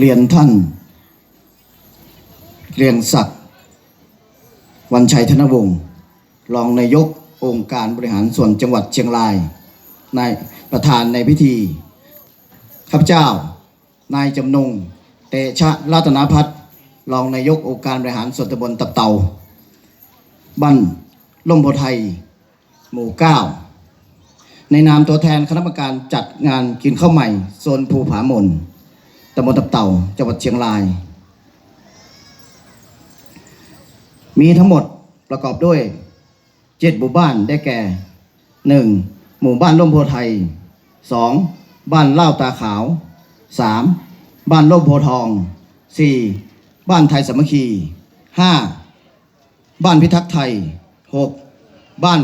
เรียนท่านเรียงศักดิ์วันชัยธนวงศ์รองนายกองค์การบริหารส่วนจังหวัดเชียงราย นายประธานในพิธีข้าพเจ้า นายจำนง เตชะรัตนพัฒน์รองนายกองค์การบริหารส่วนตำบลตับเตาบ้านล่มโพไทย หมู่เก้าในนามตัวแทนคณะกรรมการจัดงานกินข้าวใหม่โซนภูผาหม่น ตำบลตับเต่า จังหวัดเชียงราย มีทั้งหมดประกอบด้วยเจ็ดหมู่บ้านได้แก่หนึ่งหมู่บ้านร่มโพไทยสองบ้านเล่าตาขาวสามบ้านร่มโพทองสี่บ้านไทยสามัคคีห้าบ้านพิทักษ์ไทยหกบ้าน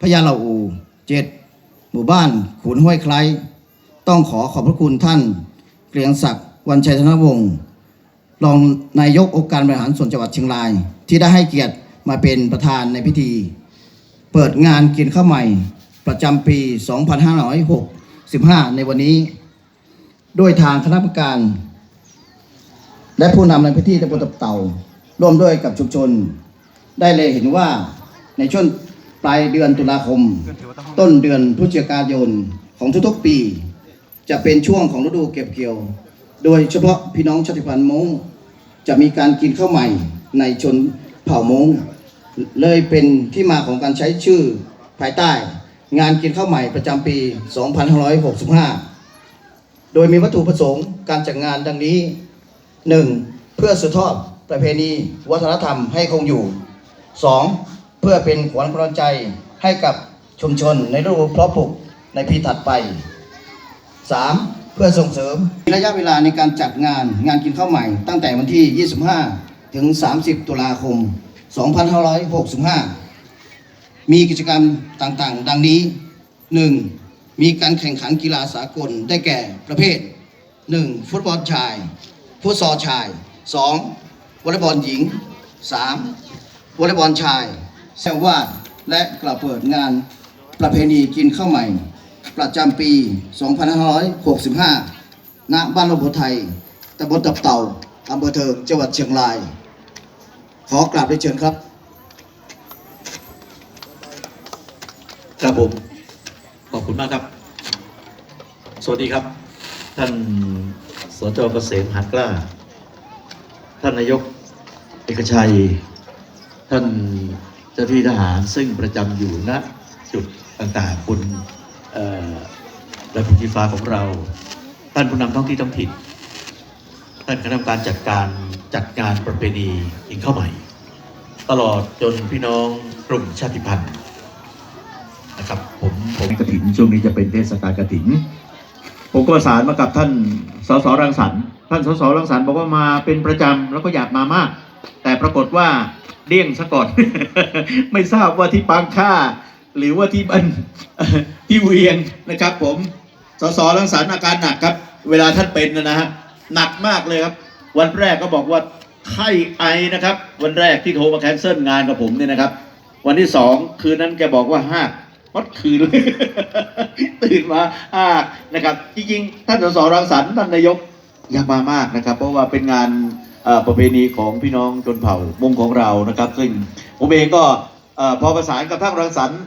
พญาเหล่าอูเจ็ดหมู่บ้านขุนห้วยไคล้ต้องขอขอบพระคุณท่าน เกรียงศักดิ์ วันชัยธนวงศ์รองนายกองค์การบริหารส่วนจังหวัดเชียงราย ที่ได้ให้เกียรติมาเป็นประธานในพิธี เปิดงานกินข้าวใหม่ ประจำปี 2565 ในวันนี้ ด้วยทางคณะกรรมการ และผู้นำในพื้นที่ตำบลตับเต่า ร่วมด้วยกับชุมชน ได้เลยเห็นว่าในช่วงปลายเดือนตุลาคม ต้นเดือนพฤศจิกายนของทุกๆปี จะเป็นช่วงของฤดูเก็บเกี่ยว โดยเฉพาะพี่น้องชาติพันธุ์มงจะมีการกินข้าวใหม่ในชนเผ่ามงเลยเป็นที่มาของการใช้ชื่อภายใต้ งานกินข้าวใหม่ประจำปี 2565 โดยมีวัตถุประสงค์การจัดงานดังนี้ 1. เพื่อสืบทอดประเพณีวัฒนธรรมให้คงอยู่ 2. เพื่อเป็นขวัญกำลังใจให้กับชุมชนในฤดูเพาะปลูกในปีถัดไป 3. เพื่อส่งเสริมระยะเวลาในการจัดงานงานกินข้าวใหม่ ตั้งแต่วันที่ 25 ถึง 30 ตุลาคม 2565 มีกิจกรรมต่างๆ ดังนี้ 1. มีการแข่งขันกีฬาสากลได้แก่ประเภท 1. ฟุตบอลชาย ฟุตซอลชาย 2. วอลเลย์บอลหญิง 3. วอลเลย์บอลชายแซววาดและกล่าวเปิดงานประเพณีกินข้าวใหม่ ประจำปี 2565 ณ บ้านลมโพไทยตำบลตับเต่าอำเภอเทิง จังหวัดเชียงราย ขอกราบได้เชิญครับ ครับผม ขอบคุณมากครับ สวัสดีครับ ท่านสจเกษมหันกล้า ท่านนายกเอกชัย ท่านเจ้าที่ทหารซึ่งประจำอยู่ณจุดต่างๆบนเอ่อ ระบบไฟ้าของเรา ท่านผู้นำท้องที่ท้องถิ่นท่านคณะกรรมการจัดการจัดงานประเพณีกินข้าใหม่ ตลอดจนพี่น้องกลุ่มชาติพันธุ์นะครับผมผมกระถินช่วงนี้จะเป็นเทศกาลกระถินผมก็ประสานมากับท่านสสรังสรรค์ท่านสสรังสรรค์บอกว่ามาเป็นประจำแล้วก็อยากมามาก แต่ปรากฏว่าเดี้ยงซะก่อน ไม่ทราบว่าที่ปางค่า หรือว่าที่บัน ที่เวียงนะครับ ผมสสรังสรรค์อาการหนักครับ เวลาท่านเป็นนะฮะหนักมากเลยครับ วันแรกก็บอกว่าไข้ไอนะครับ วันแรกที่โทรมาแคนเซิลงานกับผมเนี่ยนะครับ วันที่สองคืนนั้นแกบอกว่าห้าวัดคืนเลยตื่นมาห้านะครับ จริงๆท่านสสรังสรรค์ท่านนายกอยากมามากนะครับ เพราะว่าเป็นงานประเพณีของพี่น้องชนเผ่ามงของเรานะครับ ซึ่งผมเองก็อพอประสานกับท่านรังสรรค์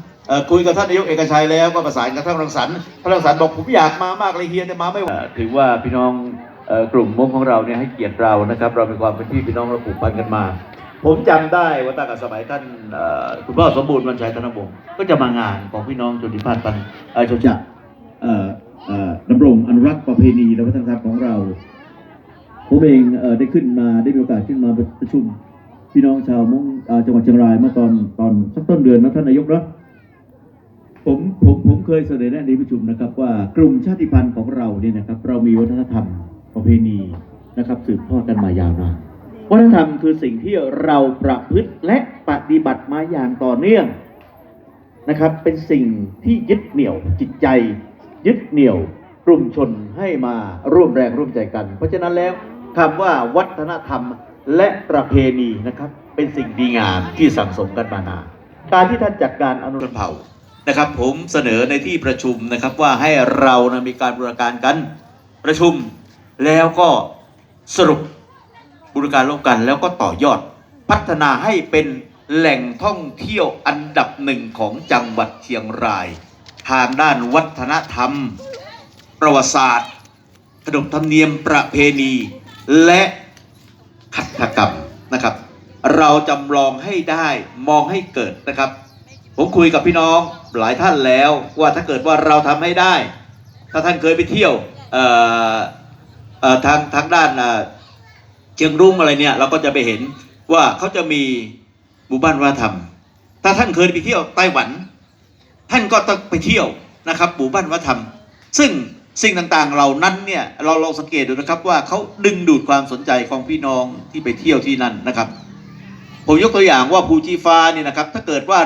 คุยกับท่านนายกเอกชัยแล้วก็ประสานกับท่านรังสรรค์ท่านรังสรรค์บอกผมอยากมามากเลยเฮียแต่มาไม่ไหวถือว่าพี่น้องกลุ่มมงของเราเนี่ยให้เกียรติเรานะครับ เรามีความเป็นพี่พี่น้องเราผูกพันกันมา ผมจำได้ว่าตั้งแต่สมัยท่านคุณพ่อสมบูรณ์วันชัยธนวงก็จะมางานของพี่น้องชนดิพันธ์ปันเอ่อชนจะเอ่อเอ่อดำรงอนุรักษ์ประเพณีและวัฒนธรรมของเราผมเองเออได้ขึ้นมาได้มีโอกาสขึ้นมาประชุม พี่น้องชาวมงเอ่อจังหวัดเชียงรายเมื่อตอนตอนสักต้นเดือนนะท่านนายกเนาะ ผมผมผมเคยเสนอแนะในประชุมนะครับ ว่ากลุ่มชาติพันธุ์ของเราเนี่ยนะครับ เรามีวัฒนธรรมประเพณีนะครับ สืบทอดกันมายาวนานวัฒนธรรมคือสิ่งที่เราประพฤติและปฏิบัติมาอย่างต่อเนื่องนะครับ เป็นสิ่งที่ยึดเหนี่ยวจิตใจ ยึดเหนี่ยวกลุ่มชนให้มาร่วมแรงร่วมใจกัน เพราะฉะนั้นแล้วคำว่าวัฒนธรรมและประเพณีนะครับ เป็นสิ่งดีงามที่สั่งสมกันมานานการที่ท่านจัดการอนุรักษ์เผ่า นะครับผมเสนอในที่ประชุมนะครับว่าให้เรานะมีการบูริการกันประชุม แล้วก็สรุปบูรการร่วมกัน แล้วก็ต่อยอดพัฒนาให้เป็นแหล่งท่องเที่ยวอันดับหนึ่งของจังหวัดเชียงราย ทางด้านวัฒนธรรม ประวัติศาสตร์ขนบธรรมเนียมประเพณี และหัตถกรรมนะครับ เราจำลองให้ได้มองให้เกิดนะครับ ผมคุยกับพี่น้องหลายท่านแล้วว่าถ้าเกิดว่าเราทำให้ได้ ถ้าท่านเคยไปเที่ยวทางทางด้านเชียงรุ้งอะไรเนี่ยเราก็จะไปเห็นว่าเขาจะมีหมู่บ้านวัฒนธรรม ถ้าท่านเคยไปเที่ยวไต้หวัน ท่านก็ต้องไปเที่ยวนะครับหมู่บ้านวัฒนธรรม ซึ่งสิ่งต่างๆเหล่านั้นเนี่ยเราลองสังเกตดูนะครับว่าเขาดึงดูดความสนใจของพี่น้องที่ไปเที่ยวที่นั่นนะครับ ผมยกตัวอย่างว่าภูชีฟ้าเนี่ยนะครับ ถ้าเกิดว่า